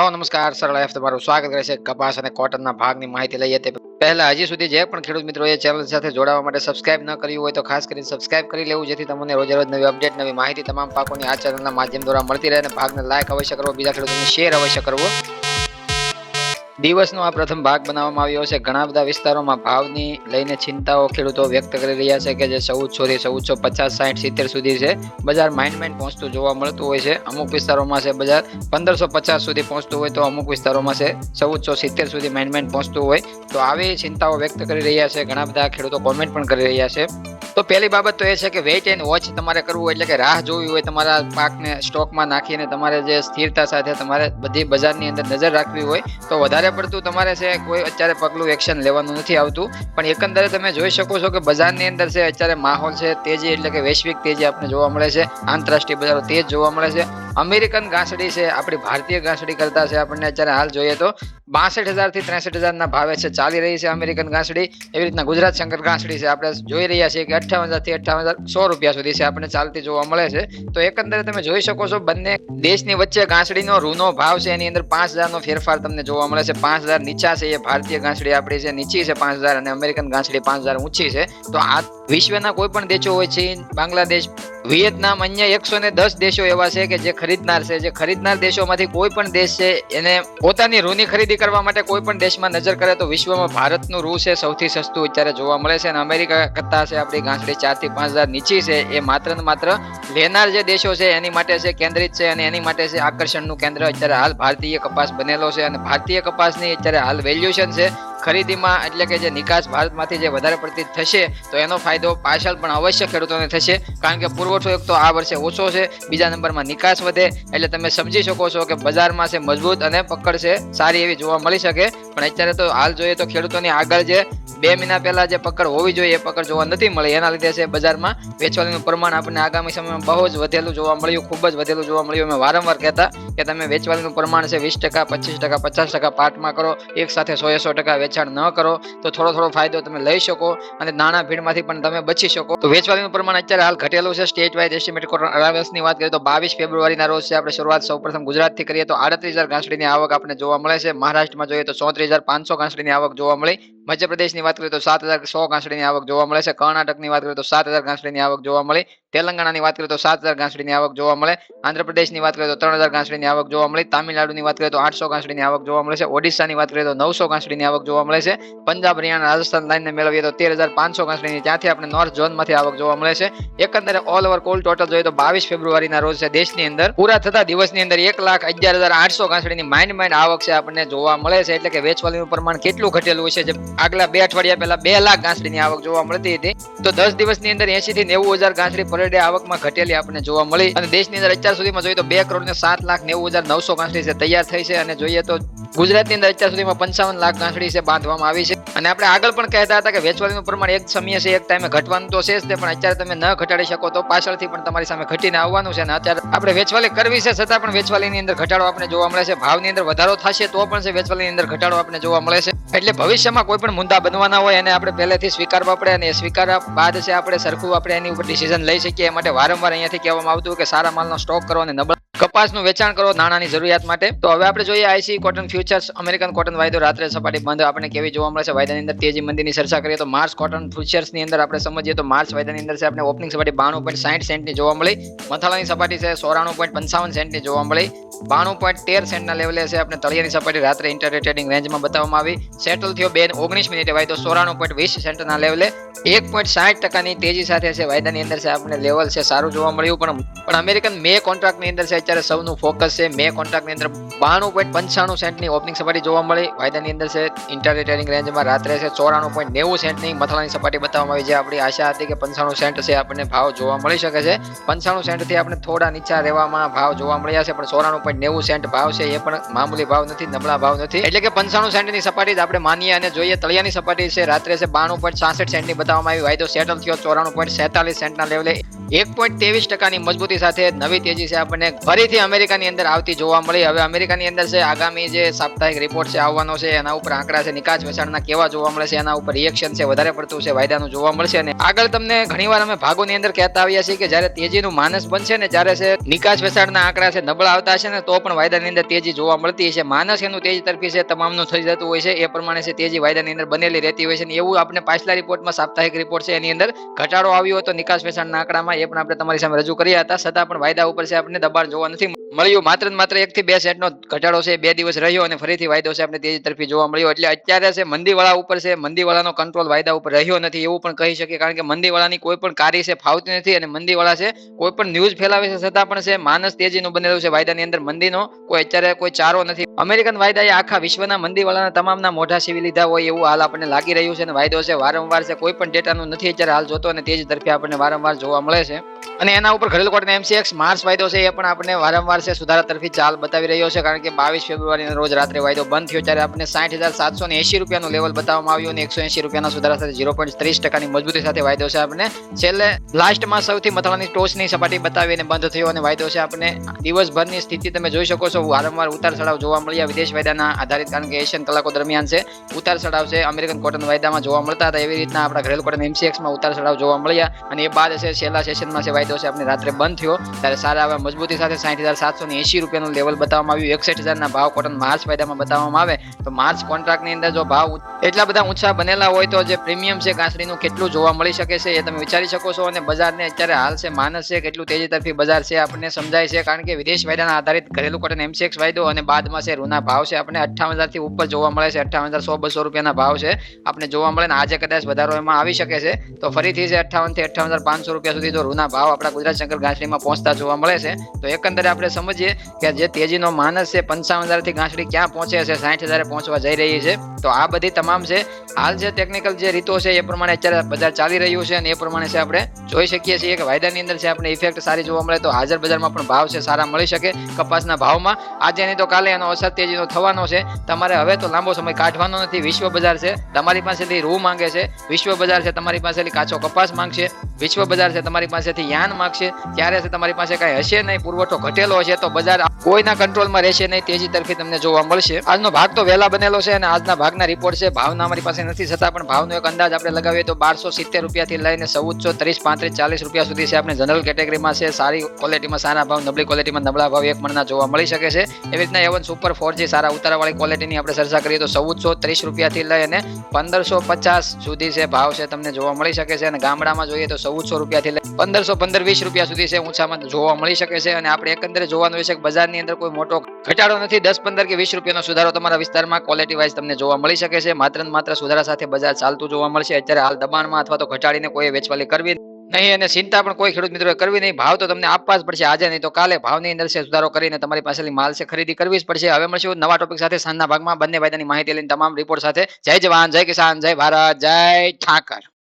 Hello, નમસ્કાર, સરળ F તમારું સ્વાગત કરે છે કપાસ અને કોટનના ભાગની માહિતી લઈએ તે પહેલા હજી સુધી જે પણ ખેડૂત મિત્રો એ ચેનલ સાથે જોડાવા માટે સબસ્ક્રાઇબ ન કર્યું હોય તો ખાસ કરીને સબસ્ક્રાઇબ કરી લેવું, જેથી તમને રોજે રોજ નવી અપડેટ નવી માહિતી તમામ પાકોની આ ચેનલના માધ્યમ દ્વારા મળતી રહે અને ભાગને લાઈક અવશ્ય કરવો, બીજા ખેડૂતોને શેર અવશ્ય કરવો. દિવસનો આ પ્રથમ ભાગ બનાવવામાં આવ્યો છે. ઘણા બધા વિસ્તારોમાં ભાવની લઈને ચિંતાઓ ખેડૂતો વ્યક્ત કરી રહ્યા છે કે જે ચૌદસો થી ચૌદસો પચાસ, સાઠ, સિત્તેર સુધી છે. બજાર માઇન્ડ માઇન્ડ પહોંચતું જોવા મળતું હોય છે. અમુક વિસ્તારોમાં છે બજાર પંદરસો પચાસ સુધી પહોંચતું હોય તો અમુક વિસ્તારોમાં છે ચૌદસો સિત્તેર સુધી માઇન્ડ માઇન્ડ પહોંચતું હોય. તો આવી ચિંતાઓ વ્યક્ત કરી રહ્યા છે. ઘણા બધા ખેડૂતો કોમેન્ટ પણ કરી રહ્યા છે. તો પહેલી બાબત તો એ છે કે વેઇટ એન્ડ વોચ તમારે કરવું એટલે કે રાહ જોવી હોય તમારા પાકને સ્ટોકમાં નાખીને તમારે જે સ્થિરતા સાથે તમારે બધી બજારની અંદર નજર રાખવી હોય તો વધારે પડતું તમારે છે કોઈ અત્યારે પગલું એક્શન લેવાનું નથી આવતું. પણ એકંદરે તમે જોઈ શકો છો કે બજારની અંદર છે અત્યારે માહોલ છે તેજી એટલે કે વૈશ્વિક તેજી આપણે જોવા મળે છે. આંતરરાષ્ટ્રીય બજારો તેજ જોવા મળે છે. અમેરિકન ઘાસડી છે, આપણી ભારતીય ઘાસડી કરતા છે આપણને અત્યારે હાલ જોઈએ તો બાસઠ હજારથી ત્રેસઠ હજારના ભાવે છે ચાલી રહી છે અમેરિકન ઘાસડી એવી રીતના ગુજરાત શંકર ઘાસડી છે. આપણે જોઈ રહ્યા છીએ કે અઠ્ઠાવન હજારથી અઠ્ઠાવન હજાર સો રૂપિયા સુધી છે આપણને ચાલતી જોવા મળે છે. તો એકંદરે તમે જોઈ શકો છો બંને દેશની વચ્ચે ઘાસડીનો રૂનો ભાવ છે, એની અંદર પાંચ હજારનો ફેરફાર તમને જોવા મળે છે. પાંચ હજાર નીચા છે એ ભારતીય ઘાસડી આપણી છે, નીચી છે પાંચ હજાર અને અમેરિકન ઘાસડી પાંચ હજાર ઊંચી છે. તો આ વિશ્વના કોઈ પણ દેશો હોય, ચીન, બાંગ્લાદેશ વિયેતનામ અન્ય એકસો ને દસ દેશો એવા છે કે જે ખરીદનાર છે, જે ખરીદનાર દેશોમાંથી કોઈ પણ દેશ છે, એને પોતાની રૂની ખરીદી કરવા માટે કોઈ પણ દેશમાં નજર કરે તો વિશ્વમાં ભારતનું રૂ છે સૌથી સસ્તું અત્યારે જોવા મળે છે. અને અમેરિકા કરતા છે આપણી ગાંસડી ચારથી પાંચ હજાર નીચી છે. એ માત્ર ને માત્ર લેનાર જે દેશો છે એની માટે છે કેન્દ્રિત છે અને એની માટે છે આકર્ષણનું કેન્દ્ર. અત્યારે હાલ ભારતીય કપાસ બનેલો છે અને ભારતીય કપાસની અત્યારે હાલ વેલ્યુએશન છે ખરીદીમાં એટલે કે જે નિકાસ ભારતમાંથી જે વધારે પડતી થશે, તો એનો ફાયદો પાછળ પણ અવશ્ય ખેડૂતોને થશે. કારણ કે પુરવઠો એક તો આ વર્ષે ઓછો છે, બીજા નંબરમાં નિકાસ વધે, એટલે તમે સમજી શકો છો કે બજારમાં છે મજબૂત અને પકડ છે, સારી એવી જોવા મળી શકે. પણ અત્યારે તો હાલ જોઈએ તો ખેડૂતોની આગળ જે બે મહિના પહેલા જે પકડ હોવી જોઈએ, એ પકડ જોવા નથી મળી. એના લીધે છે બજારમાં વેચવાલીનું પ્રમાણ આપણને આગામી સમયમાં બહુ જ વધેલું જોવા મળ્યું, ખૂબ જ વધેલું જોવા મળ્યું. અમે વારંવાર કહેતા કે તમે વેચવાલીનું પ્રમાણ છે વીસ ટકા, પચીસ ટકા, પચાસ ટકા પાર્ટમાં કરો, એક સાથે સો સો ટકા વેચાણ ન કરો, તો થોડો થોડો ફાયદો તમે લઈ શકો અને નાણાં ભીડમાંથી પણ તમે બચી શકો. તો વેચવાલીનું પ્રમાણ અત્યારે હાલ ઘટેલું છે. સ્ટેટ વાઇઝ એસ્ટિમેટ અરાવસની વાત કરીએ તો બાવીસ ફેબ્રુઆરીના રોજ છે. આપણે શરૂઆત સૌપ્રથમ ગુજરાતથી કરીએ તો આડત્રીસ હજાર ઘાસડીની આવક આપણે જોવા મળે છે. મહારાષ્ટ્રમાં જોઈએ તો ચોત્રીસ હજાર પાંચસો ઘાસડીની આવક જોવા મળી. મધ્યપ્રદેશની વાત કરીએ તો સાત હજાર સો ઘાસડીની આવક જોવા મળે છે. કર્ણાટકની વાત કરીએ તો સાત હજાર ઘાસડીની આવક જોવા મળી. તેલંગાણાની વાત કરીએ તો સાત હજાર ઘાસડીની આવક જોવા મળે. આંધ્રપ્રદેશની વાત કરીએ તો ત્રણ હજાર ઘાસડીની આવક જોવા મળી. તામિલનાડુની વાત કરીએ તો આઠસો ઘાસડીની આવક જોવા મળે છે. ઓડિશાની વાત કરીએ તો નવસો ઘાસડીની આવક જોવા મળે છે. પંજાબ, હરિયાણા, રાજસ્થાન લાઈનને મેળવીએ તો તેર હજાર પાંચસો ઘાસડીની ત્યાંથી આપણે નોર્થ ઝોનમાંથી આવક જોવા મળે છે. એકંદરે ઓલ ઓવર કુલ ટોટલ જોઈએ તો બાવીસ ફેબ્રુઆરીના રોજ છે દેશની અંદર. પૂરા થતા દિવસની અંદર એક લાખ અગિયાર હજાર આઠસો ઘાસડીની માઇન્ડ માઇન્ડ આવક છે આપણને જોવા મળે છે. એટલે કે વેચવાલીનું પ્રમાણ કેટલું ઘટેલું છે જે આગલા બે અઠવાડિયા પહેલા બે લાખ ઘાસડીની આવક જોવા મળતી હતી. તો દસ દિવસની અંદર એસી થી નેવું હજાર ઘાસડી પર ડે આવકમાં ઘટેલી આપણને જોવા મળી. અને દેશની અંદર અત્યાર સુધીમાં જોઈએ તો બે કરોડ ને સાત લાખ નેવું હજાર નવસો ઘાસડી છે, તૈયાર થઈ છે. અને જોઈએ તો ગુજરાતની અંદર અત્યાર સુધીમાં પંચાવન લાખ ઘાસડી છે, બાંધવામાં આવી છે. અને આપણે આગળ પણ કહેતા હતા કે વેચવાલીનું પ્રમાણ એક સમય છે, એક ટાઈમે ઘટવાનું તો છે જ તે, પણ અત્યારે તમે ન ઘટાડી શકો તો પાછળથી પણ તમારી સામે ઘટીને આવવાનું છે અને અત્યારે આપણે વેચવાલી કરવી છે છતાં પણ વેચવાલીની અંદર ઘટાડો આપણે જોવા મળે છે. ભાવની અંદર વધારો થશે તો પણ છે વેચવાલીની અંદર ઘટાડો આપણે જોવા મળે છે. એટલે ભવિષ્યમાં કોઈ પણ મુદ્દા બનવાના હોય એને આપણે પહેલેથી સ્વીકારવા પડે અને સ્વીકારવા બાદ છે આપણે સરખું આપણે એની ઉપર ડિસિઝન લઈ શકીએ. એ માટે વારંવાર અહીંયાથી કહેવામાં આવતું કે સારા માલનો સ્ટોક કરો અને નબળા કપાસનું વેચાણ કરો નાણાંની જરૂરિયાત માટે. તો હવે આપણે જોઈએ ICE cotton futures American cotton વાયદો રાત્રે સપાટી બંધ. આપણે કેવી જોવા મળે છે? વાયદાની અંદર તેજી મંદીની ચર્ચા કરીએ તો માર્ચ કોટન ફ્યુચર્સની અંદર આપણે સમજીએ તો માર્ચ વાયદાની અંદર છે આપણે ઓપનિંગ સપાટી બાણું પોઈન્ટ સાઠ સેન્ટની જોવા મળી. મથાળાની સપાટી છે સોરાણું પોઈન્ટ પંચાવન સેન્ટની જોવા મળી. બાણું પોઈન્ટ તેર સેન્ટના લેવલે છે આપણે તળિયાની સપાટી રાત્રે ઇન્ટરનેટ ટ્રેડિંગ રેન્જમાં બતાવવામાં આવી. સેટલ થયો બે ઓગણીસ મિનિટે વાયદો સોરાણું પોઈન્ટ વીસ સેન્ટના લેવલે એક પોઈન્ટ સાઠ ટકાની તેજી સાથે છે વાયદાની અંદર છે આપણે લેવલ છે સારું જોવા મળ્યું. પણ અમેરિકન મે કોન્ટ્રાક્ટની અંદર છે અત્યારે સૌનું ફોકસ છે. મે કોન્ટ્રાક્ટની અંદર બાણું પોઈન્ટ પંચાણું સેન્ટની ઓપનિંગ સપાટી જોવા મળી. વાયદાની અંદર છે ઇન્ટરનેટ ટ્રેડિંગ રેન્જમાં રાત્રે છે, ચોરાણું પોઈન્ટ નેવું સેન્ટની મથાળાની સપાટી બતાવવામાં આવી છે. આપણી આશા હતી કે પંચાણું સેન્ટ છે, આપણને ભાવ જોવા મળી શકે છે. પંચાણું સેન્ટથી આપણે થોડા નીચા રહેવામાં ભાવ જોવા મળ્યા છે, પણ ચોરાણું પોઈન્ટ નેવું સેન્ટ ભાવ છે, એ પણ મામૂલી ભાવ નથી, નબળા ભાવ નથી. એટલે કે પંચાણું સેન્ટની સપાટી જ આપણે માનીએ અને જોઈએ, તળિયાની સપાટી છે, રાત્રે છે, બાણું પોઈન્ટ છાસઠ સેન્ટની બતાવવામાં આવી. વાયદો સેટલ થયો, ચોરાણું પોઈન્ટ સેતાલીસ સેન્ટના લેવલે એક પોઈન્ટ ત્રેવીસ ટકાની મજબૂતી સાથે નવી તેજી છે આપણને. ફરીથી અમેરિકાની અંદર આવતી જોવા મળી. હવે અમેરિકાની અંદર છે, આગામી જે સાપ્તાહિક રિપોર્ટ છે, આવવાનો છે, એના ઉપર આંકડા છે, નિકાસ વેચાણના કેવા જોવા મળે છે, એના ઉપર રિએક્શન છે, વધારે પડતું છે, વાયદાનું જોવા મળશે અને આગળ તમને ઘણીવાર અમે ભાગોની અંદર કહેતા આવ્યા છીએ કે જ્યારે તેજીનું માનસ બનશે ને જ્યારે છે, નિકાસ વેચાણના આંકડા છે, નબળા આવતા છે ને તો પણ વાયદાની અંદર તેજી જોવા મળતી છે માનસ એનું તેજ તરફી છે, તમામનું થઈ જતું હોય છે. એ પ્રમાણે છે, તેજી વાયદાની અંદર બનેલી રહેતી હોય છે એવું આપણે પાછલા રિપોર્ટમાં સાપ્તાહિક રિપોર્ટ છે, એની અંદર ઘટાડો આવ્યો હતો નિકાસ વેચાણના આંકડામાં. એ પણ આપણે તમારી સામે રજૂ કર્યા હતા. છતાં પણ વાયદા ઉપર છે આપણને દબાણ જોવા નથી મળ્યું. માત્ર માત્ર એક થી બે સેટનો ઘટાડો છે. બે દિવસ રહ્યો અને ફરીથી વાયદો છે આપણે તેજી તરફી જોવા મળ્યો. એટલે અત્યારે છે મંદીવાળા ઉપર છે. મંદીવાળાનો કંટ્રોલ વાયદા ઉપર રહ્યો નથી એવું પણ કહી શકીએ. કારણ કે મંદીવાળાની કોઈ પણ કાર્ય છે ફાવતી નથી અને મંદીવાળા છે કોઈ પણ ન્યૂઝ ફેલાવે છે. છતાં પણ છે માનસ તેજીનું બનેલું છે. વાયદાની અંદર મંદીનો કોઈ અત્યારે કોઈ ચારો નથી. અમેરિકન વાયદાએ આખા વિશ્વના મંદીવાળાના તમામના મોઢા સીવી લીધા હોય એવું હાલ આપણને લાગી રહ્યું છે અને વાયદો છે, વારંવાર છે, કોઈ પણ ડેટાનું નથી અત્યારે હાલ જોતો અને તે જ તરફે આપણને વારંવાર જોવા મળે છે. અને એના ઉપર ઘરેલું કોર્ટના એમસીએક્સ માર્ચ વાયદો છે એ પણ આપણે વારંવાર છે સુધારા તરફી ચાલ બતાવી રહ્યો છે કારણ કે બાવીસ ફેબ્રુઆરીના રોજ રાત્રે વાયદો બંધ થયો ત્યારે આપણે સાઠ હજાર સાતસો ને એસી રૂપિયાનું લેવલ બતાવવામાં આવ્યું અને એકસો એસી રૂપિયાના સુધારા સાથે ઝીરો પોઈન્ટ ત્રીસ ટકાની મજબૂતી સાથે વાયદો છે આપણે છેલ્લે લાસ્ટમાં સૌથી મથાળાની ટોચની સપાટી બતાવીને બંધ થયો અને વાયદો છે આપણે દિવસભરની સ્થિતિ તમે જોઈ શકો છો, વારંવાર ઉતાર ચઢાવ જોવા મળ્યા વિદેશ વાયદાના આધારિત, કારણ કે એશિયન કલાકો દરમિયાન છે, ઉતાર ચઢાવ છે, અમેરિકન કોટન વાયદામાં જોવા મળતા હતા. એવી રીતના આપણા ઘરેલું કોટન એમસીએક્સમાં ઉતાર ચઢાવ જોવા મળ્યા અને એ બાદ છે, છેલ્લા સેશનમાં છે, વાયદો છે, આપણે રાત્રે બંધ થયો. ત્યારે સારા હવે મજબૂતી સાથે સાઠ હજાર સાતસો ને એસી રૂપિયાનું લેવલ બતાવવામાં આવ્યું. એકસઠ હજારના ભાવ કોટન માર્ચ વાયદામાં બતાવવામાં આવે તો માર્ચ કોન્ટ્રાક્ટની અંદર જો ભાવ એટલા બધા ઊંચા બનેલા હોય તો જે પ્રીમિયમ છે ઘાસડીનું કેટલું જોવા મળી શકે છે એ તમે વિચારી શકો છો અને બજારને અત્યારે હાલ છે, માનસ છે, કેટલું તેજી તરફી બજાર છે, આપણને સમજાય છે, કારણ કે વિદેશ વાયદાના આધારિત ઘરેલું કોટન એમસીએક્સ વાયદો અને બાદમાં રૂના ભાવ છે આપણે અઠ્ઠાવન હજારથી ઉપર જોવા મળે છે અઠાવન હજાર સો બસો રૂપિયાના ભાવ છે. આપણે જોવા મળે ને આજે કદાચ વધારો એમાં આવી શકે છે તો ફરીથી જે અઠ્ઠાવનથી અઠ્ઠાવન હજાર પાંચસો રૂપિયા સુધી જો રૂના ભાવ આપણા ગુજરાત શંકર ગાંસડીમાં પહોંચતા જોવા મળે છે તો એકંદરે આપણે સમજીએ કે જે તેજીનો માનસ છે પંચાવન હજારથી ગાંસડી ક્યાં પહોંચે છે સાઠ હજારે પહોંચવા જઈ રહી છે તો આ બધી તમામ છે હાલ જે ટેકનિકલ જે રીતો છે એ પ્રમાણે અત્યારે બજાર ચાલી રહ્યું છે અને એ પ્રમાણે છે આપણે જોઈ શકીએ છીએ કે વાયદાની અંદર છે આપણે ઇફેક્ટ સારી જોવા મળે તો હાજર બજારમાં પણ ભાવ છે સારા મળી શકે કપાસના ભાવમાં. આજે નહીં તો કાલે એનો અસર તેજીનો થવાનો છે, તમારે હવે તો લાંબો સમય કાઢવાનો નથી. વિશ્વ બજાર છે, તમારી પાસેથી રૂ માંગે છે. વિશ્વ બજાર છે, તમારી પાસેથી કાચો કપાસ માંગશે. વિશ્વ બજાર છે, તમારી પાસેથી યાન માંગશે. ત્યારે તમારી પાસે કાંઈ હશે નહીં. પુરવઠો ઘટેલો હશે તો બજાર કોઈના કંટ્રોલમાં રહેશે નહીં. તેજી તરફી તમને જોવા મળશે. આજનો ભાગ તો વહેલા બનેલો છે અને આજના ભાગના રિપોર્ટ છે, ભાવના અમારી પાસે નથી છતાં પણ ભાવનો એક અંદાજ આપણે લગાવીએ તો બારસો સિત્તેર રૂપિયાથી લઈને ચૌદસો ત્રીસ પાંત્રીસ ચાલીસ રૂપિયા સુધી છે આપણે જનરલ કેટેગરીમાં છે. સારી ક્વોલિટીમાં સારા ભાવ, નબળી ક્વોલિટીમાં નબળા ભાવ, એક મણના જોવા મળી શકે છે. એવી રીતના એવન સુપર ફોર જી સારા ઉતારાવાળી ક્વોલિટીની આપણે ચર્ચા કરીએ તો ચૌદસો ત્રીસ રૂપિયાથી લઈ અને પંદરસો પચાસ સુધી છે ભાવ છે તમને જોવા મળી શકે છે અને ગામડામાં જોઈએ તો ચૌદસો રૂપિયાથી લઈ પંદરસો પંદર વીસ રૂપિયા સુધી છે ઊંચામાં જોવા મળી શકે છે અને આપણે એકંદરે જોવાનું હોય છે કે બજારની અંદર કોઈ મોટો ઘટાડો નથી. દસ, પંદર કે વીસ રૂપિયાનો સુધારો તમારા વિસ્તારમાં ક્વોલિટી વાઇઝ તમને જોવા મળી શકે છે. માત્ર માત્ર સુધારા સાથે બજાર ચાલતું જોવા મળશે. અત્યારે હાલ દબાણમાં અથવા તો ઘટાડીને કોઈ વેચવાલી કરવી નહીં, અને ચિંતા પણ કોઈ ખેડૂત મિત્રોએ કરવી નહીં. ભાવ તો તમને આપવા જ પડશે આજે, નહીં તો કાલે ભાવની અંદર છે, સુધારો કરીને તમારી પાસેથી માલ છે, ખરીદી કરવી જ પડશે. હવે મળશું નવા ટોપિક સાથે સાંજના ભાગમાં. બંને વાયદાની માહિતી લઈને તમામ રિપોર્ટ સાથે. જય જવાન, જય કિસાન, જય ભારત, જય ઠાકર.